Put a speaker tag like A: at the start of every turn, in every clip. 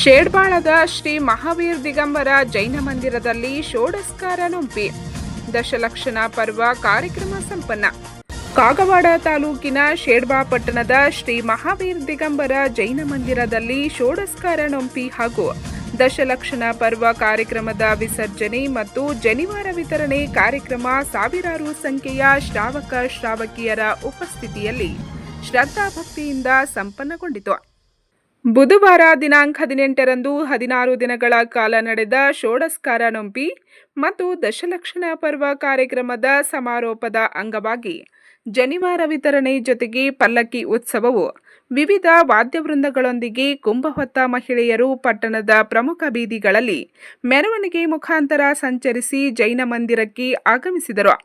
A: ಶೇಡ್ಬಾಳದ ಶ್ರೀ ಮಹಾವೀರ್ ದಿಗಂಬರ ಜೈನ ಮಂದಿರದಲ್ಲಿ ಷೋಡಸ್ಕಾರ ನುಂಪಿ. ದಶಲಕ್ಷಣ ಪರ್ವ ಕಾರ್ಯಕ್ರಮ ಸಂಪನ್ನ. ಕಾಗವಾಡ ತಾಲೂಕಿನ ಶೇಡ್ಬಾ ಪಟ್ಟಣದ ಶ್ರೀ ಮಹಾವೀರ್ ದಿಗಂಬರ ಜೈನ ಮಂದಿರದಲ್ಲಿ ಷೋಡಸ್ಕಾರ ನೊಂಪಿ ಹಾಗೂ ದಶಲಕ್ಷಣ ಪರ್ವ ಕಾರ್ಯಕ್ರಮದ ವಿಸರ್ಜನೆ ಮತ್ತು ಜನಿವಾರ ವಿತರಣೆ ಕಾರ್ಯಕ್ರಮ ಸಾವಿರಾರು ಸಂಖ್ಯೆಯ ಶ್ರಾವಕ ಶ್ರಾವಕಿಯರ ಉಪಸ್ಥಿತಿಯಲ್ಲಿ ಶ್ರದ್ಧಾಭಕ್ತಿಯಿಂದ ಸಂಪನ್ನಗೊಂಡಿತು. ಬುಧವಾರ ದಿನಾಂಕ ಹದಿನೆಂಟರಂದು ಹದಿನಾರು ದಿನಗಳ ಕಾಲ ನಡೆದ ಷೋಡಸ್ಕಾರ ನೊಂಪಿ ಮತ್ತು ದಶಲಕ್ಷಣ ಪರ್ವ ಕಾರ್ಯಕ್ರಮದ ಸಮಾರೋಪದ ಅಂಗವಾಗಿ ಜನಿವಾರ ವಿತರಣೆ ಜೊತೆಗೆ ಪಲ್ಲಕ್ಕಿ ಉತ್ಸವವು ವಿವಿಧ ವಾದ್ಯವೃಂದಗಳೊಂದಿಗೆ ಕುಂಭಹೊತ್ತ ಮಹಿಳೆಯರು ಪಟ್ಟಣದ ಪ್ರಮುಖ ಬೀದಿಗಳಲ್ಲಿ ಮೆರವಣಿಗೆ ಮುಖಾಂತರ ಸಂಚರಿಸಿ ಜೈನ ಮಂದಿರಕ್ಕೆ ಆಗಮಿಸಿದರು.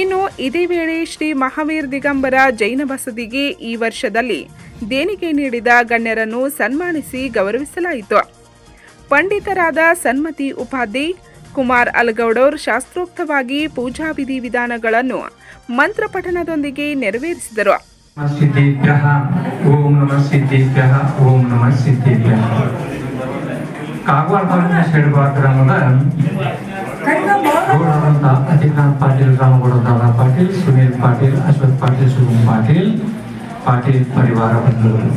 A: ಇನ್ನು ಇದೇ ವೇಳೆ ಶ್ರೀ ಮಹಾವೀರ್ ದಿಗಂಬರ ಜೈನ ಬಸದಿಗೆ ಈ ವರ್ಷದಲ್ಲಿ ದೇಣಿಗೆ ನೀಡಿದ ಗಣ್ಯರನ್ನು ಸನ್ಮಾನಿಸಿ ಗೌರವಿಸಲಾಯಿತು. ಪಂಡಿತರಾದ ಸನ್ಮತಿ ಉಪಾಧಿ, ಕುಮಾರ್ ಅಲ್ಗೌಡರ್ ಶಾಸ್ತ್ರೋಕ್ತವಾಗಿ ಪೂಜಾ ವಿಧಿ ವಿಧಾನಗಳನ್ನು ಮಂತ್ರ ಪಠಣದೊಂದಿಗೆ ನೆರವೇರಿಸಿದರು.
B: ಓಂ ಗೌಡರಾದಂಥ ಅತಿಕ್ರಾಂತ್ ಪಾಟೀಲ್, ರಾಮಗೌಡ ಪಾಟೀಲ್, ಸುನೀಲ್ ಪಾಟೀಲ್, ಅಶ್ವಥ್ ಪಾಟೀಲ್ ಸುಗಮ್ ಪಾಟೀಲ್ ಪಾಟೀಲ್ ಪರಿವಾರ ಬಂಧುಗಳು,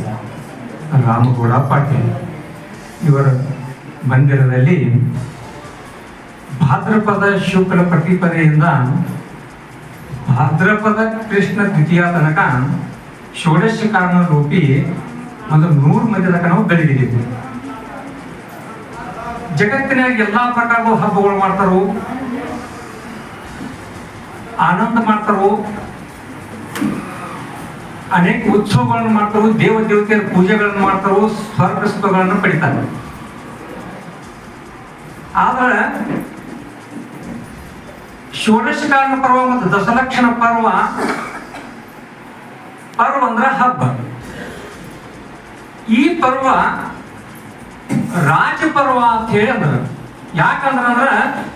B: ರಾಮಗೌಡ ಪಾಟೀಲ್. ಇವರ ಮಂದಿರದಲ್ಲಿ ಭಾದ್ರಪದ ಶುಕ್ಲ ಪ್ರತಿಪದೆಯಿಂದ ಭಾದ್ರಪದ ಕೃಷ್ಣ ದ್ವಿತೀಯ ತನಕ ಷೋಡಶ ಕಾರಣ ರೂಪಿ ಒಂದು ನೂರು ಮಂದಿ ತನಕ ನಾವು ಬೆಳೆದಿದ್ದೀವಿ. ಜಗತ್ತಿನಾಗ ಎಲ್ಲಾ ಪ್ರಕಾರದ ಹಬ್ಬಗಳು ಮಾಡ್ತಾರೋ ಆನಂದ ಮಾಡ್ತಾರೋ? ಅನೇಕ ಉತ್ಸವಗಳನ್ನು ಮಾಡ್ತಾರೋ, ದೇವ ದೇವತೆಯ ಪೂಜೆಗಳನ್ನು ಮಾಡ್ತಾರೋ, ಸ್ವರ್ಗ ಸುಖಗಳನ್ನು ಪಡಿತಾರೆ. ಆದ್ರೆ ಷೋಡಶ ಪರ್ವ ಮತ್ತು ದಶಲಕ್ಷಣ ಪರ್ವ ಪರ್ವ ಅಂದ್ರೆ ಹಬ್ಬ. ಈ ಪರ್ವ ರಾಜ ಪರ್ವ ಅಂತ ಹೇಳಿ ಅಂದ್ರ. ಯಾಕಂದ್ರ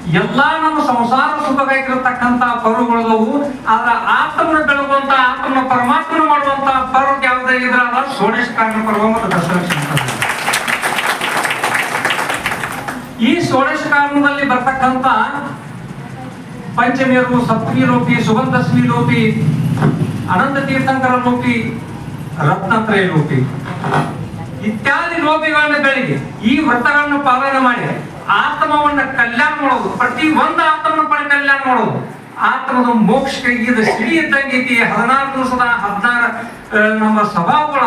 B: ಎಲ್ಲಾ ನಮ್ಮ ಸಂಸಾರ ಸುಖವಾಗಿರತಕ್ಕಂತ ಪರ್ವಗಳವು ಆದ್ರ ಆತ್ಮನ ಬೆಳಗುವಂತ ಆತ್ಮನ ಪರಮಾತ್ಮನ ಮಾಡುವಂತ ಪರ್ವ ಯಾವ್ದು ಷೋಡಶ ಕಾರಣ ಪರ್ವ ಮತ್ತು ಈ ಷೋಡಶ ಕಾರಣದಲ್ಲಿ ಬರ್ತಕ್ಕಂಥ ಪಂಚಮಿಯರು ಸಪ್ತಮಿ ರೂಪಿ ಸುಗಂಧಶ್ಮಿ ರೂಪಿ, ಅನಂತ ತೀರ್ಥಂಕರ ರೂಪಿ, ರತ್ನತ್ರಯ ರೂಪಿ. ಇತ್ಯಾದಿ ಲೋಪಿಗಳನ್ನ ಬೆಳಿಗ್ಗೆ ಈ ವ್ರತಗಳನ್ನು ಪಾಲನೆ ಮಾಡಿ ಆತ್ಮವನ್ನ ಕಲ್ಯಾಣ ಮಾಡೋದು, ಪ್ರತಿ ಒಂದು ಆತ್ಮನ ಪಡೆ ಕಲ್ಯಾಣ ಮಾಡೋದು. ಆತ್ಮದ ಮೋಕ್ಷಕ್ಕೆ ಇದು ಸಿಡಿ ಇದ್ದಂಗೆ ಹದಿನಾರು ದಿವಸದ ಹದಿನಾರು ನಮ್ಮ ಸ್ವಭಾವಗಳ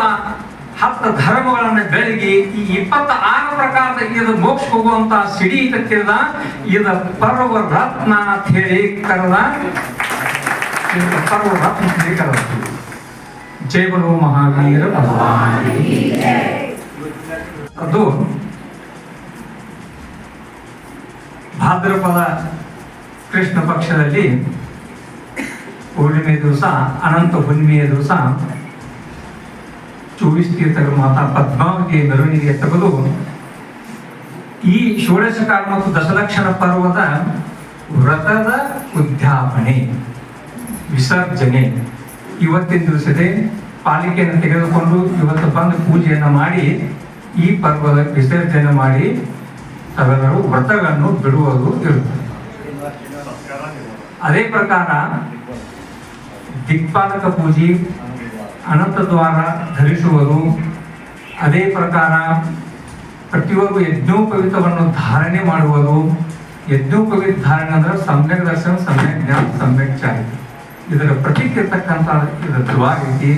B: ಹತ್ತು ಧರ್ಮಗಳನ್ನ ಬೆಳಗಿ ಈ ಇಪ್ಪತ್ತ ಆರು ಪ್ರಕಾರದ ಇದು ಮೋಕ್ಷ ಹೋಗುವಂತ ಸಿಡಿ ಕತ್ತಿರದ ಇದ ಪರ್ವ ರತ್ನ ಅಂತ ಹೇಳಿ ಕರೆದ. ಪರ್ವ ರತ್ನ ಹೇಳಿ ಕರೆದ. ಜೈ ಬಲು ಮಹಾವೀರ ಭಗವಾನ್. ಅದು ಭಾದ್ರಪದ ಕೃಷ್ಣ ಪಕ್ಷದಲ್ಲಿ ಹುಣ್ಣಿಮೆ ದಿವಸ, ಅನಂತ ಹುಣ್ಣಿಮೆಯ ದಿವಸ ತೀರ್ಥರ ಮಾತಾ ಪದ್ಮಾವತಿಯ ಮೆರವಣಿಗೆ ತೆಗೆದು ಈ ಷೋಡಶಕಾಲ ಮತ್ತು ದಶಲಕ್ಷಣ ಪರ್ವದ ವ್ರತದ ಉದ್ಯಾಪನೆ, ವಿಸರ್ಜನೆ ಇವತ್ತಿನ ದಿವಸದೇ ಪಾಲಿಕೆಯನ್ನು ತೆಗೆದುಕೊಂಡು ಇವತ್ತು ಬಂದು ಪೂಜೆಯನ್ನು ಮಾಡಿ, ಈ ಪರ್ವದ ವಿಸರ್ಜನೆ ಮಾಡಿ ತಾವೆಲ್ಲರೂ ವ್ರತಗಳನ್ನು ಬಿಡುವುದು ಇರುತ್ತದೆ. ಅದೇ ಪ್ರಕಾರ ದಿಕ್ಪಾಲಕ ಪೂಜೆ ಅನಂತ ದ್ವಾರ ಧರಿಸುವರು. ಅದೇ ಪ್ರಕಾರ ಪ್ರತಿಯೊಬ್ಬರು ಯಜ್ಞೋಪವಿತವನ್ನು ಧಾರಣೆ ಮಾಡುವುದು ಯಜ್ಞೋಪವಿತ ಧಾರಣೆ ಅಂದ್ರೆ ಸಮ್ಯಕ್ ದರ್ಶನ, ಸಮ್ಯಕ್ ಜ್ಞಾನ, ಸಮ್ಯಕ್ ಚಾರಿತಿ ಇದರ ಪ್ರತೀಕ ಇರ್ತಕ್ಕಂಥ ಇದು ಧ್ರುವ ರೀತಿ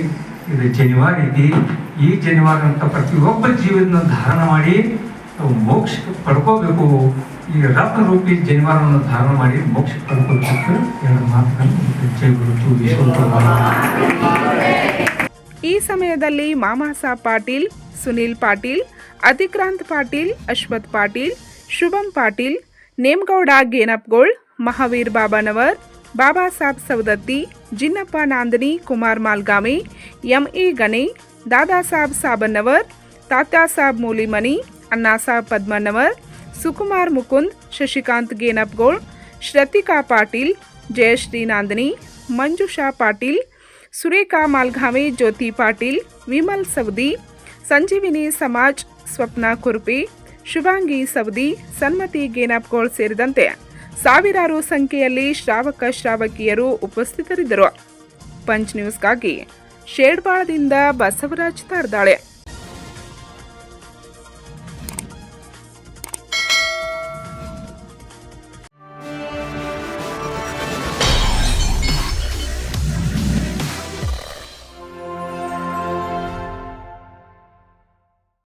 B: ಇದು ಜನಿವಾರ ರೀತಿ ಈ ಜನಿವಾರ ಅಂತ ಪ್ರತಿಯೊಬ್ಬ ಜೀವನ ಧಾರಣ ಮಾಡಿ ಮೋಕ್ಷ ಪಡ್ಕೋಬೇಕು. ಈ ರತ್ನ ರೂಪಿ ಜನಿವಾರವನ್ನು ಧಾರಣ ಮಾಡಿ ಮೋಕ್ಷ ಪಡ್ಕೋಬೇಕು. ಎರಡು ಮಾತುಗಳನ್ನು ಜೈ ಗುರುತು
A: ಈ ಸಮಯದಲ್ಲಿ ಮಾಮಾಸಾಬ್ ಪಾಟೀಲ್, ಸುನೀಲ್ ಪಾಟೀಲ್, ಅತಿಕ್ರಾಂತ್ ಪಾಟೀಲ್, ಅಶ್ವಥ್ ಪಾಟೀಲ್, ಶುಭಂ ಪಾಟೀಲ್, ನೇಮಗೌಡ ಗೇನಪ್ಗೋಳ್, ಮಹಾವೀರ್ ಬಾಬಾನವರ್, ಬಾಬಾ ಸಾಬ್ ಸವದತ್ತಿ, ಜಿನ್ನಪ್ಪ ನಾಂದಿನಿ, ಕುಮಾರ್ ಮಾಲ್ಗಾಮಿ, ಎಂಇ ಗಣಿ, ದಾದಾ ಸಾಬ್ ಸಾಬನ್ನವರ್ ತಾತ್ಯಾ ಸಾಬ್ ಮೂಲಿಮನಿ ಅಣ್ಣಾಸಾಬ್ ಪದ್ಮನ್ನವರ್ ಸುಕುಮಾರ್ ಮುಕುಂದ್, ಶಶಿಕಾಂತ್ ಗೇನಪ್ಗೋಳ್, ಶ್ರತಿಕಾ ಪಾಟೀಲ್, ಜಯಶ್ರೀ ನಾಂದಿನಿ, ಮಂಜುಷಾ ಪಾಟೀಲ್ ಸುರೇಖಾ ಮಾಲ್ಘಾವೆ, ಜ್ಯೋತಿ ಪಾಟೀಲ್, ವಿಮಲ್ ಸವದಿ, ಸಂಜೀವಿನಿ ಸಮಾಜ್, ಸ್ವಪ್ನ ಕುರ್ಪಿ, ಶುಭಾಂಗಿ ಸವದಿ, ಸನ್ಮತಿ ಗೇನಾಪ್ಗೋಳ್ ಸೇರಿದಂತೆ ಸಾವಿರಾರು ಸಂಖ್ಯೆಯಲ್ಲಿ ಶ್ರಾವಕ ಶ್ರಾವಕಿಯರು ಉಪಸ್ಥಿತರಿದ್ದರು. ಪಂಚ್ ನ್ಯೂಸ್ಗಾಗಿ ಶೇಡ್ಬಾಳದಿಂದ ಬಸವರಾಜ್ ತಾರ್ದಾಳೆ.